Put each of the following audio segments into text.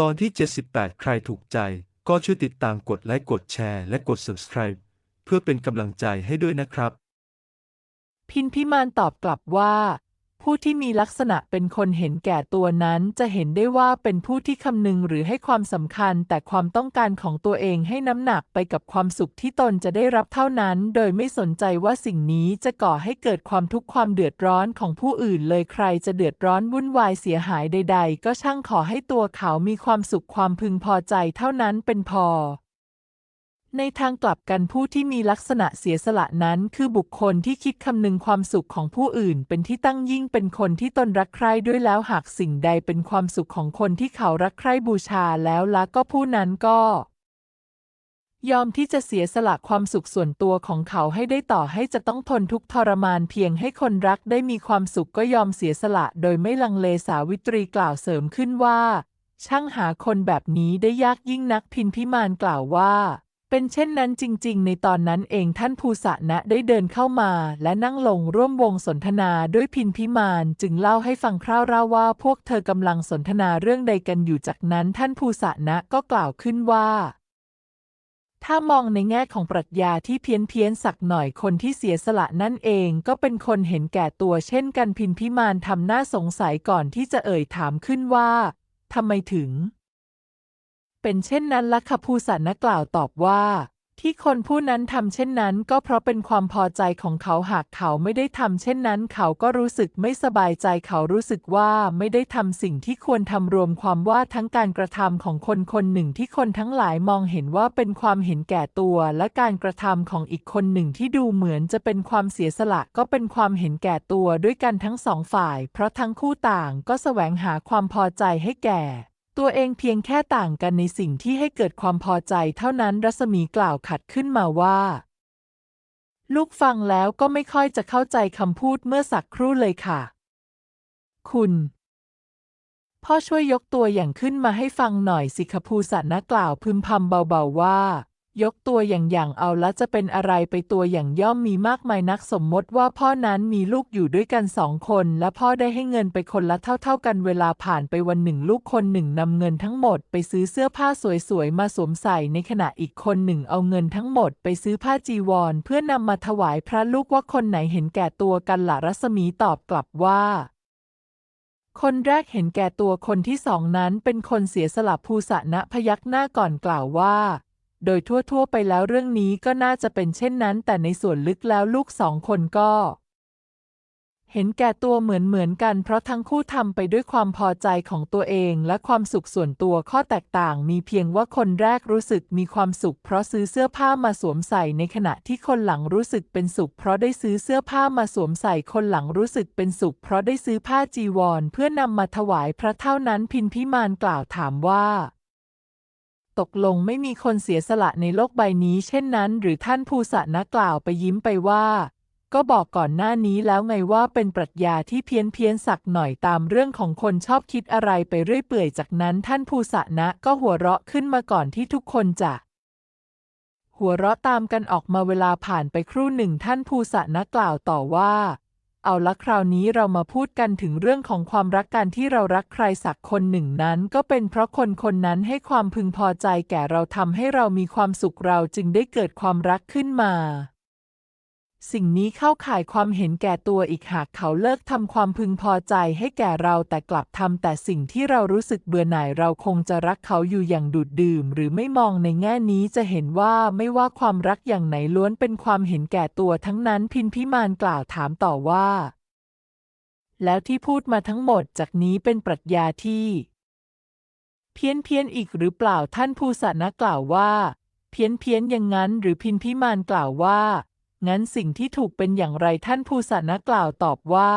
ตอนที่ 78 ใครถูกใจ ก็ช่วยติดตามกดไลค์กดแชร์และกด subscribe เพื่อเป็นกำลังใจให้ด้วยนะครับ พินพิมานตอบกลับว่า ผู้ที่มีลักษณะเป็นคนเห็นแก่ตัวนั้นจะเห็นได้ว่าเป็นผู้ที่คำนึงหรือให้ความสำคัญแต่ความต้องการของตัวเองให้น้ำหนักไปกับความสุขที่ตนจะได้รับเท่านั้น โดยไม่สนใจว่าสิ่งนี้จะก่อให้เกิดความทุกข์ความเดือดร้อนของผู้อื่นเลยใครจะเดือดร้อนวุ่นวายเสียหายใด ๆ ก็ช่างขอให้ตัวเขามีความสุขความพึงพอใจเท่านั้นเป็นพอ ในทางกลับกันผู้ที่มีลักษณะเสียสละนั้น คือบุคคลที่คิดคำนึงความสุขของผู้อื่น เป็นที่ตั้งยิ่งเป็นคนที่ตนรักใคร่ด้วยแล้วหากสิ่งใดเป็นความสุขของคนที่เขารักใคร่บูชาแล้วละก็ผู้นั้นก็ ยอมที่จะเสียสละความสุขส่วนตัวของเขาให้ได้ต่อให้จะต้องทนทุกทรมานเพียงให้คนรักได้มีความสุขก็ยอมเสียสละ โดยไม่ลังเลสาวิตรีกล่าวเสริมขึ้นว่า ช่างหาคนแบบนี้ได้ยากยิ่งนักพินพิมานกล่าวว่า เป็นเช่นนั้นจริง ๆ ในตอนนั้นเองท่านภูสะนะได้เดินเข้ามา และนั่งลงร่วมวงสนทนาด้วยพินพิมานจึงเล่าให้ฟังคร่าวๆว่าพวกเธอกำลังสนทนาเรื่องใดกันอยู่จากนั้นท่านภูสะนะก็กล่าวขึ้นว่า ถ้ามองในแง่ของปรัชญาที่เพี้ยนเพียนสักหน่อยคนที่เสียสละนั่นเองก็เป็นคนเห็นแก่ตัวเช่นกันพินพิมานทำหน้าสงสัยก่อนที่จะเอ่ยถามขึ้นว่าทำไมถึง เป็นเช่นนั้นละค่ะภูสันนกล่าวตอบว่า ที่คนผู้นั้นทำเช่นนั้น ก็เพราะเป็นความพอใจของเขาหากเขาไม่ได้ทำเช่นนั้น เขาก็รู้สึกไม่สบายใจเขารู้สึกว่าไม่ได้ทำสิ่งที่ควรทำรวมความว่าทั้งการกระทำของคนคนหนึ่งที่คนทั้งหลายมองเห็นว่าเป็นความเห็นแก่ตัว และการกระทำของอีกคนหนึ่งที่ดูเหมือนจะเป็นความเสียสละก็เป็นความเห็นแก่ตัวด้วยกันทั้งสองฝ่าย เพราะทั้งคู่ต่างก็แสวงหาความพอใจให้แก่ ตัวเองเพียงแค่ต่างกันในสิ่งที่ให้เกิดความพอใจเท่านั้นรัศมีกล่าวขัดขึ้นมาว่า ลูกฟังแล้วก็ไม่ค่อยจะเข้าใจคำพูดเมื่อสักครู่เลยค่ะ คุณ พ่อช่วยยกตัวอย่างขึ้นมาให้ฟังหน่อยสิคภูสัตนะกล่าวพึมพำเบาๆว่า ยกตัวอย่างอย่างเอาละจะเป็นอะไรไปตัวอย่างย่อมมีมากมายนักสมมติว่าพ่อนั้นมีลูกอยู่ด้วยกันสองคน และพ่อได้ให้เงินไปคนละเท่า ๆ กันเวลาผ่านไปวันหนึ่งลูกคนหนึ่งนำเงินทั้งหมดไปซื้อเสื้อผ้าสวยๆมาสวมใส่ในขณะอีกคนหนึ่งเอาเงินทั้งหมดไปซื้อผ้าจีวร เพื่อนำมาถวายพระลูกว่าคนไหนเห็นแก่ตัวกันละรัศมีตอบกลับว่าคนแรกเห็นแก่ตัวคนที่สองนั้นเป็นคนเสียสละภูสะนะพยักหน้าก่อนกล่าวว่า โดยทั่วๆ ไปแล้วเรื่องนี้ก็น่าจะเป็นเช่นนั้น แต่ในส่วนลึกแล้วลูกสองคนก็ เห็นแก่ตัวเหมือนเหมือนกัน เพราะทั้งคู่ทำไปด้วยความพอใจของตัวเองและความสุขส่วนตัวข้อแตกต่าง มีเพียงว่าคนแรกรู้สึกมีความสุข เพราะซื้อเสื้อผ้ามาสวมใส่ในขณะที่คนหลังรู้สึกเป็นสุข เพราะได้ซื้อเสื้อผ้ามาสวมใส่คนหลังรู้สึกเป็นสุข เพราะได้ซื้อผ้าจีวร เพื่อนำมาถวายพระเท่านั้นพินพิมานกล่าวถามว่า ตกลงไม่มีคนเสียสละในโลกใบนี้เช่นนั้น หรือท่านภูสะนะกล่าวไปยิ้มไปว่า ก็บอกก่อนหน้านี้แล้วไงว่าเป็นปรัชญาที่เพี้ยนเพี้ยนสักหน่อยตามเรื่องของคนชอบคิดอะไรไปเรื่อยเปื่อยจากนั้นท่านภูสะนะก็หัวเราะขึ้นมาก่อนที่ทุกคนจะหัวเราะตามกันออกมาเวลาผ่านไปครู่หนึ่งท่านภูสะนะกล่าวต่อว่า เอาละคราวนี้เรามาพูดกันถึงเรื่องของความรักกันที่เรารักใครสักคนหนึ่งนั้น ก็เป็นเพราะคนคนนั้นให้ความพึงพอใจแก่เราทำให้เรามีความสุขเราจึงได้เกิดความรักขึ้นมา สิ่งนี้เข้าข่ายความเห็นแก่ตัวอีกหากเขาเลิกทำความพึงพอใจให้แก่เราแต่กลับทำแต่สิ่งที่เรารู้สึกเบื่อหน่ายเราคงจะรักเขาอยู่อย่างดูดดื่ม หรือไม่มองในแง่นี้จะเห็นว่าไม่ว่าความรักอย่างไหนล้วนเป็นความเห็นแก่ตัวทั้งนั้นพินพิมานกล่าวถามต่อว่า แล้วที่พูดมาทั้งหมดจากนี้เป็นปรัชญาที่ เพี้ยนเพี้ยนอีกหรือเปล่าท่านภูสะนะกล่าวว่า เพี้ยนเพี้ยนอย่างนั้นหรือพินพิมานกล่าวว่า งั้นสิ่งที่ถูกเป็นอย่างไรท่านภูสะนะกล่าวตอบว่า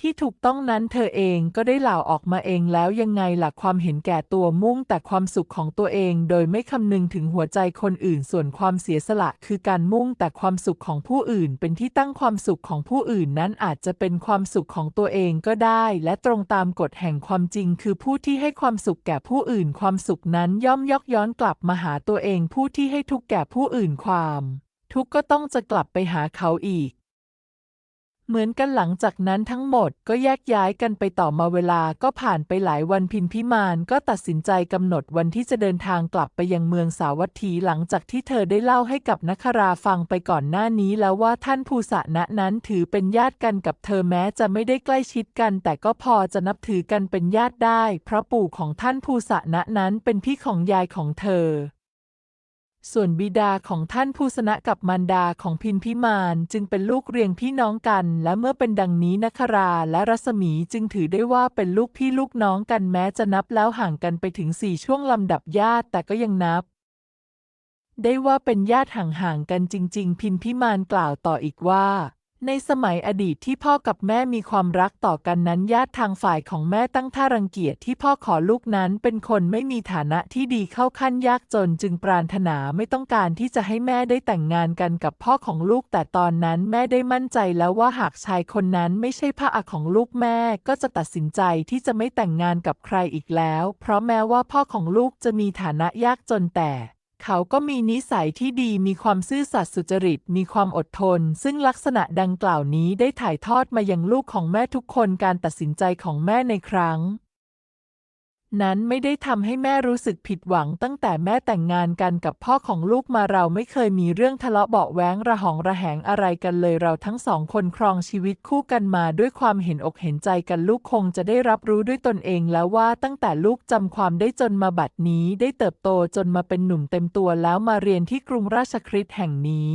ที่ถูกต้องนั้นเธอเองก็ได้เหล่าออกมาเองแล้วยังไงล่ะความเห็นแก่ตัวมุ่งแต่ความสุขของตัวเองโดยไม่คำนึงถึงหัวใจคนอื่นส่วนความเสียสละคือการมุ่งแต่ความสุขของผู้อื่น เป็นที่ตั้งความสุขของผู้อื่นนั้นอาจจะเป็นความสุขของตัวเองก็ได้ และตรงตามกฎแห่งความจริง คือผู้ที่ให้ความสุขแก่ผู้อื่น ความสุขนั้นย่อมยกย้อนกลับมาหาตัวเอง ผู้ที่ให้ทุกข์แก่ผู้อื่นความ ทุกก็ต้องจะกลับไปหาเขาอีก เหมือนกันหลังจากนั้นทั้งหมดก็แยกย้ายกันไปต่อมาเวลาก็ผ่านไปหลายวันพินพิมานก็ตัดสินใจกำหนดวันที่จะเดินทางกลับไปยังเมืองสาวัตถีหลังจากที่เธอได้เล่าให้กับนัคราฟังไปก่อนหน้านี้แล้วว่าท่านภูษะณะนั้นถือเป็นญาติกันกับเธอแม้จะไม่ได้ใกล้ชิดกัน แต่ก็พอจะนับถือกันเป็นญาติได้ เพราะปู่ของท่านภูษะณะนั้นเป็นพี่ของยายของเธอ ส่วนบิดาของท่านภูสนะกับมารดาของพินพิมานจึงเป็นลูกเรียงพี่น้องกัน และเมื่อเป็นดังนี้นคราและรัศมีจึงถือได้ว่าเป็นลูกพี่ลูกน้องกันแม้จะนับแล้วห่างกันไปถึงสี่ช่วงลำดับญาติแต่ก็ยังนับ ได้ว่าเป็นญาติห่างๆกันจริง ๆ พินพิมานกล่าวต่ออีกว่า ในสมัยอดีตที่พ่อกับแม่มีความรักต่อกันนั้นญาติทางฝ่ายของแม่ตั้งท่ารังเกียจที่พ่อขอลูกนั้นเป็นคนไม่มีฐานะที่ดีเข้าขั้นยากจนจึงปรารถนาไม่ต้องการที่จะให้แม่ได้แต่งงานกันกับพ่อของลูก แต่ตอนนั้นแม่ได้มั่นใจแล้วว่าหากชายคนนั้นไม่ใช่พระอาของลูกแม่ ก็จะตัดสินใจที่จะไม่แต่งงานกับใครอีกแล้ว เพราะแม้ว่าพ่อของลูกจะมีฐานะยากจนแต่ เขาก็มีนิสัยที่ดีมีความซื่อสัตย์สุจริต มีความอดทน ซึ่งลักษณะดังกล่าวนี้ได้ถ่ายทอดมายังลูกของแม่ทุกคนการตัดสินใจของแม่ในครั้ง นั้นไม่ได้ทำให้แม่รู้สึกผิดหวังตั้งแต่แม่แต่งงานกันกับพ่อของลูกมาเราไม่เคยมีเรื่องทะเลาะเบาะแว้งระหองระแหงอะไรกันเลยเราทั้งสองคนครองชีวิตคู่กันมาด้วยความเห็นอกเห็นใจกันลูกคงจะได้รับรู้ด้วยตนเองแล้วว่าตั้งแต่ลูกจำความได้จนมาบัดนี้ได้เติบโตจนมาเป็นหนุ่มเต็มตัวแล้วมาเรียนที่กรุงราชคฤห์แห่งนี้